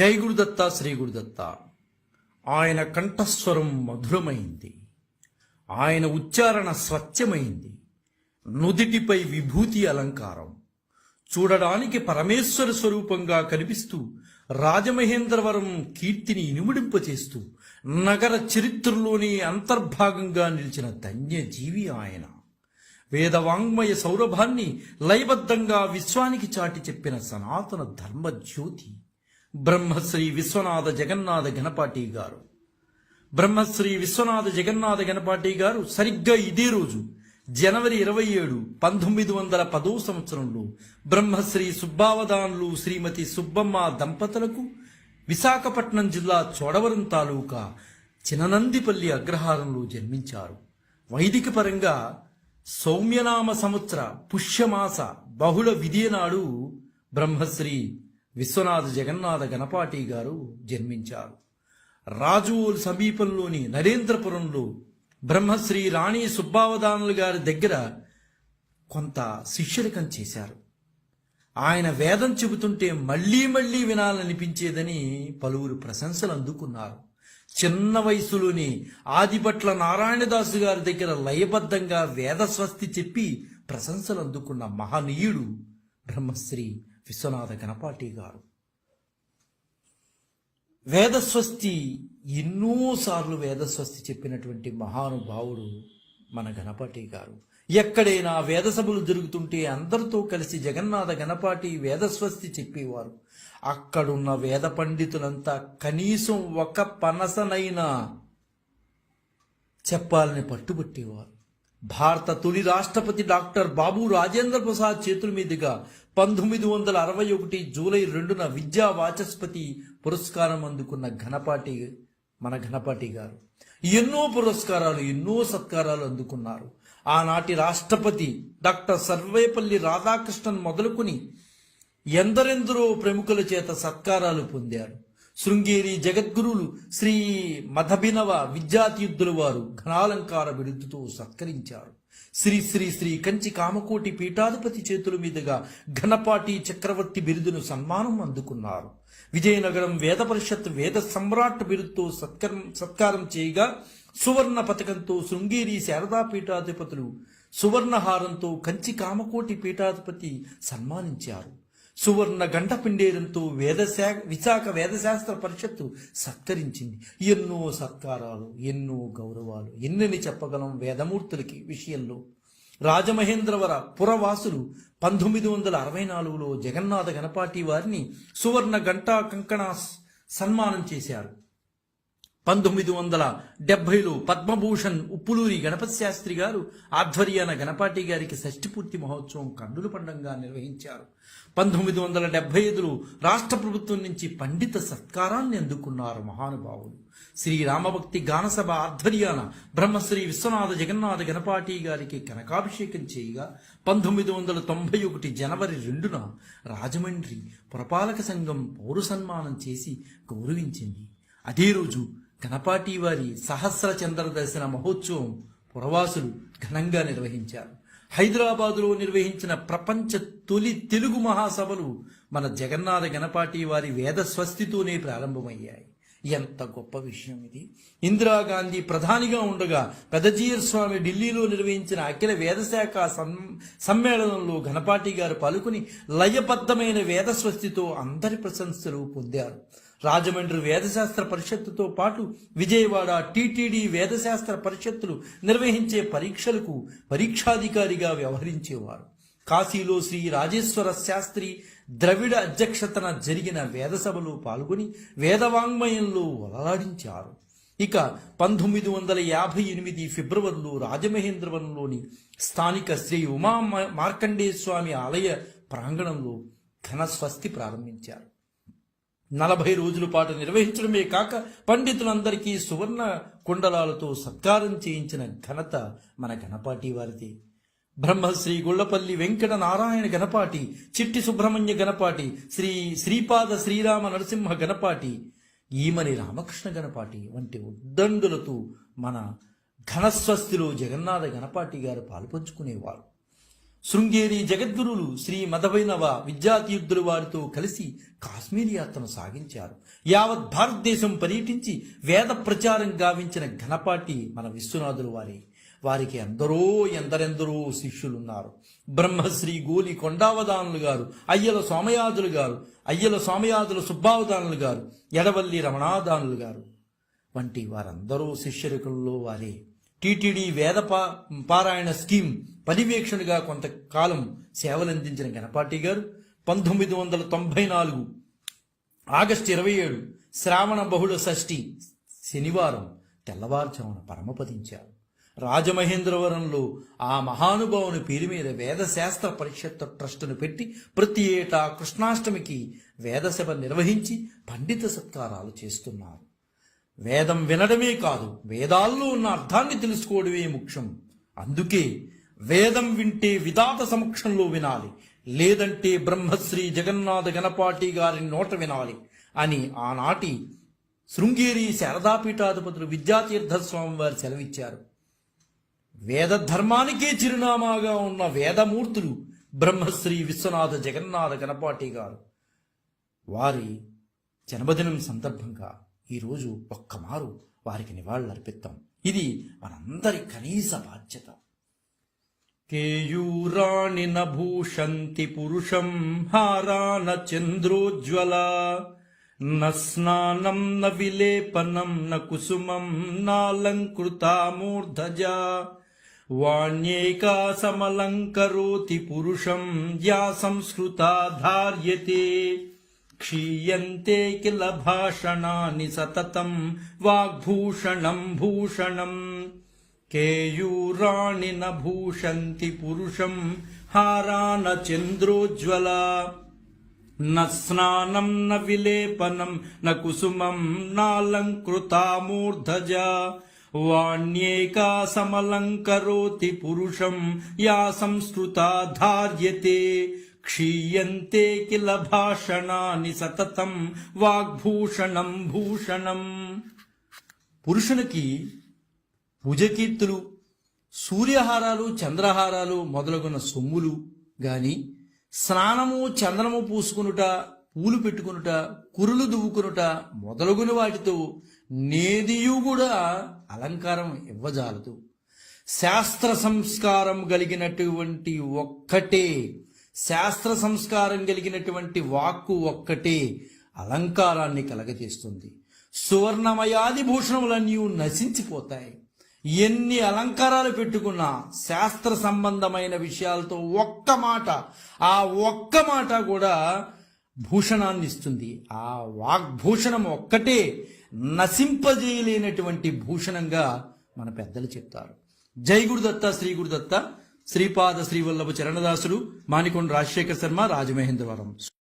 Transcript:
జై గురుదత్త శ్రీ గురుదత్త ఆయన కంఠస్వరం మధురమైంది. ఆయన ఉచ్చారణ స్వచ్ఛమైంది నుదిటిపై విభూతి అలంకారం. చూడడానికి పరమేశ్వర స్వరూపంగా కనిపిస్తూ రాజమహేంద్రవరం కీర్తిని ఇనుముడింపచేస్తూ నగర చరిత్రలోని అంతర్భాగంగా నిలిచిన ధన్యజీవి ఆయన. వేదవాంగ్మయ సౌరభాన్ని లయబద్ధంగా విశ్వానికి చాటి చెప్పిన సనాతన ధర్మ జ్యోతి బ్రహ్మశ్రీ విశ్వనాథ జగన్నాథ గణపాటి గారు. బ్రహ్మశ్రీ విశ్వనాథ జగన్నాథ గణపాటి గారు సరిగ్గా ఇదే రోజు జనవరి ఇరవై ఏడు పంతొమ్మిది వందల పదో సంవత్సరంలో బ్రహ్మశ్రీ సుబ్బావదాన్లు శ్రీమతి సుబ్బమ్మ దంపతులకు విశాఖపట్నం జిల్లా చోడవరం తాలూకా చిననందిపల్లి అగ్రహారంలో జన్మించారు. వైదిక పరంగా సౌమ్యనామ సంవత్సర పుష్యమాస బహుళ విధియనాడు బ్రహ్మశ్రీ విశ్వనాథ జగన్నాథ గణపాటి గారు జన్మించారు. రాజువోలు సమీపంలోని నరేంద్రపురంలో బ్రహ్మశ్రీ రాణి సుబ్బావధానులు గారి దగ్గర కొంత శిష్యరికం చేశారు. ఆయన వేదం చెబుతుంటే మళ్ళీ మళ్ళీ వినాలనిపించేదని పలువురు ప్రశంసలు అందుకున్నారు. చిన్న వయసులోని ఆదిపట్ల నారాయణదాసు గారి దగ్గర లయబద్ధంగా వేద స్వస్తి చెప్పి ప్రశంసలు అందుకున్న మహనీయుడు బ్రహ్మశ్రీ విశ్వనాథ గణపాటి గారు. వేదస్వస్తి ఎన్నోసార్లు వేదస్వస్తి చెప్పినటువంటి మహానుభావుడు మన గణపాటి గారు. ఎక్కడైనా వేద సభలు జరుగుతుంటే అందరితో కలిసి జగన్నాథ గణపాటి వేదస్వస్తి చెప్పేవారు. అక్కడున్న వేద పండితులంతా కనీసం ఒక పనసనైనా చెప్పాలని పట్టుబట్టేవారు. భారత తొలి రాష్ట్రపతి డాక్టర్ బాబు రాజేంద్ర ప్రసాద్ చేతుల మీదుగా పంతొమ్మిది వందల అరవై ఒకటి జూలై రెండున విద్యా వాచస్పతి పురస్కారం అందుకున్న ఘనపాటి మన ఘనపాటి గారు. ఎన్నో పురస్కారాలు ఎన్నో సత్కారాలు అందుకున్నారు. ఆనాటి రాష్ట్రపతి డాక్టర్ సర్వేపల్లి రాధాకృష్ణన్ మొదలుకొని ఎందరెందరో ప్రముఖుల చేత సత్కారాలు పొందారు. శృంగేరి జగద్గురులు శ్రీ మధభినవ విద్యాతీర్థుల వారు ఘనాలంకార బిరుదుతో సత్కరించారు. శ్రీ శ్రీ శ్రీ కంచి కామకోటి పీఠాధిపతి చేతుల మీదుగా ఘనపాటి చక్రవర్తి బిరుదును సన్మానం అందుకున్నారు. విజయనగరం వేద పరిషత్ వేద సమ్రాట్ బిరుదుతో సత్కరం సత్కారం చేయగా సువర్ణ పథకంతో శృంగేరి శారదా పీఠాధిపతులు సువర్ణహారంతో కంచి కామకోటి పీఠాధిపతి సన్మానించారు. సువర్ణ గంట పిండేరంతో వేదశా విశాఖ వేదశాస్త్ర పరిషత్తు సత్కరించింది. ఎన్నో సత్కారాలు ఎన్నో గౌరవాలు ఎన్నని చెప్పగలం వేదమూర్తులకి విషయంలో. రాజమహేంద్రవర పురవాసులు పంతొమ్మిది వందల అరవై నాలుగులో జగన్నాథ గణపాటి వారిని సువర్ణ గంటా కంకణ సన్మానం చేశారు. పంతొమ్మిది వందల డెబ్బైలో పద్మభూషణ్ ఉప్పులూరి గణపతి శాస్త్రి గారు ఆధ్వర్యాన గణపాటి గారికి షష్టిపూర్తి మహోత్సవం కండులు పండంగా నిర్వహించారు. పంతొమ్మిది వందల డెబ్బై ఐదులో రాష్ట్ర ప్రభుత్వం నుంచి పండిత సత్కారాన్ని అందుకున్నారు మహానుభావులు. శ్రీ రామభక్తి గానసభ ఆధ్వర్యాన బ్రహ్మశ్రీ విశ్వనాథ జగన్నాథ గణపాటి గారికి కనకాభిషేకం చేయగా పంతొమ్మిది వందల తొంభై ఒకటి జనవరి రెండున రాజమండ్రి పురపాలక సంఘం పౌర సన్మానం చేసి గౌరవించింది. అదే రోజు గణపాటి వారి సహస్ర చంద్ర దర్శన మహోత్సవం పురవాసులు ఘనంగా నిర్వహించారు. హైదరాబాదులో నిర్వహించిన ప్రపంచ తొలి తెలుగు మహాసభలు మన జగన్నాథ గణపాటి వారి వేద స్వస్తితోనే ప్రారంభమయ్యాయి. ఎంత గొప్ప విషయం ఇది. ఇందిరాగాంధీ ప్రధానిగా ఉండగా పెదజీయర్ స్వామి ఢిల్లీలో నిర్వహించిన అఖిల వేదశాఖ సమ్మేళనంలో ఘనపాటి గారు పాల్గొని లయబద్ధమైన వేద స్వస్తితో అందరి ప్రశంసలు పొందారు. రాజమండ్రి వేదశాస్త్ర పరిషత్తుతో పాటు విజయవాడ టీటీడీ వేదశాస్త్ర పరిషత్తులు నిర్వహించే పరీక్షలకు పరీక్షాధికారిగా వ్యవహరించేవారు. కాశీలో శ్రీ రాజేశ్వర శాస్త్రి ద్రవిడ అధ్యక్షతన జరిగిన వేదసభలో పాల్గొని వేదవాంగ్మయంలో వలలాడించారు. ఇక పంతొమ్మిది వందల యాభై ఎనిమిది ఫిబ్రవరిలో రాజమహేంద్రవరంలోని స్థానిక శ్రీ ఉమా మ- మార్కండేయ స్వామి ఆలయ ప్రాంగణంలో ఘన స్వస్తి ప్రారంభించారు. నలభై రోజుల పాటు నిర్వహించడమే కాక పండితులందరికీ సువర్ణ కుండలాలతో సత్కారం చేయించిన ఘనత మన గణపాటి వారిది. బ్రహ్మశ్రీ గుళ్ళపల్లి వెంకట నారాయణ గణపాటి చిట్టి సుబ్రహ్మణ్య గణపాటి శ్రీ శ్రీపాద శ్రీరామ నరసింహ గణపాటి ఈమని రామకృష్ణ గణపాటి వంటి ఉద్దండులతో మన ఘనస్వస్తిలో జగన్నాథ గణపాటి గారు పాల్పంచుకునేవారు. శృంగేరి జగద్గురులు శ్రీ మధవైనవ విద్యాతీర్థులు వారితో కలిసి కాశ్మీర్ యాత్రను సాగించారు. యావత్ భారతదేశం పర్యటించి వేద ప్రచారం గావించిన ఘనపాటి మన విశ్వనాథులు వారి వారికి ఎందరో ఎందరెందరో శిష్యులున్నారు. బ్రహ్మశ్రీ గోలి కొండావదానులు గారు అయ్యల సోమయాజులు గారు అయ్యల సోమయాజుల సుబ్బావదానులు గారు ఎడవల్లి రమణాదానులు గారు వంటి వారందరూ శిష్యరికుల్లో వారే. టీటీడీ వేద పా- పారాయణ స్కీమ్ పర్యవేక్షణగా కొంతకాలం సేవలందించిన గణపాటి గారు పంతొమ్మిది వందల తొంభై నాలుగు ఆగస్టు ఇరవై ఏడు శ్రావణ బహుళ షష్ఠి శనివారం తెల్లవారుజామున పరమపదించారు. రాజమహేంద్రవరంలో ఆ మహానుభావుని పేరు మీద వేదశాస్త్ర పరిషత్ ట్రస్టును పెట్టి ప్రతి ఏటా కృష్ణాష్టమికి వేదసభ నిర్వహించి పండిత సత్కారాలు చేస్తున్నారు. వేదం వినడమే కాదు వేదాల్లో ఉన్న అర్థాన్ని తెలుసుకోవడమే ముఖ్యం. అందుకే వేదం వింటే విధాత సమక్షంలో వినాలి. లేదంటే బ్రహ్మశ్రీ జగన్నాథ గణపాటి గారి నోట వినాలి అని ఆనాటి శృంగేరి శారదాపీఠాధిపతులు విద్యాతీర్థ స్వామి వారు సెలవిచ్చారు. వేద ధర్మానికే చిరునామాగా ఉన్న వేదమూర్తులు బ్రహ్మశ్రీ విశ్వనాథ జగన్నాథ గణపాటి గారు. వారి జన్మదినం సందర్భంగా ఈరోజు ఒక్కమారు వారికి నివాళులర్పిద్దాం ఇది మనందరి కనీస బాధ్యత. కేయూరాణి నభూషంతి పురుషం హారాన చంద్రోజ్వల న స్నానం న విలేపనం న కుసుమం నాలంకృతామూర్ధజా వాణ్యేకా సమలంకరోతి పురుషం యా సంస్కృత ధార్యతే క్షీయంతే కిల భాషణాని సతతం వాగ్భూషణం భూషణం. కేయూరాణి న భూషంతి పురుషం హారాన చంద్రోజ్వల. న స్నానం న విలేపనం న కుసుమం నాలంకృతా మూర్ధజా వాణ్యేకా సమలంకరోతి పురుషం యా సంస్కృతా ధార్యతే. క్షీయంతే కిల భాషణాని సతతం వాగ్భూషణం భూషణం. పురుషునికి భుజకీర్తులు సూర్యహారాలు చంద్రహారాలు మొదలగున సొమ్ములు గాని స్నానము చందనము పూసుకునుట పూలు పెట్టుకునుట కురులు దువ్వుకునుట మొదలగున వాటితో నేదియు కూడా అలంకారం ఇవ్వజాలదు. శాస్త్ర సంస్కారం కలిగినటువంటి ఒక్కటే శాస్త్ర సంస్కారం కలిగినటువంటి వాక్కు ఒక్కటే అలంకారాన్ని కలగజేస్తుంది. సువర్ణమయాది భూషణములన్నీ నశించిపోతాయి. ఎన్ని అలంకారాలు పెట్టుకున్నా శాస్త్ర సంబంధమైన విషయాలతో ఒక్క మాట ఆ ఒక్క మాట కూడా భూషణాన్ని ఇస్తుంది. ఆ వాగ్భూషణం ఒక్కటే నశింపజేయలేనటువంటి భూషణంగా మన పెద్దలు చెప్తారు. జై గురుదత్త శ్రీ గురుదత్త శ్రీపాద శ్రీవల్లభ చరణదాసులు మాణికొండ రాజశేఖర శర్మ రాజమహేంద్రవరం.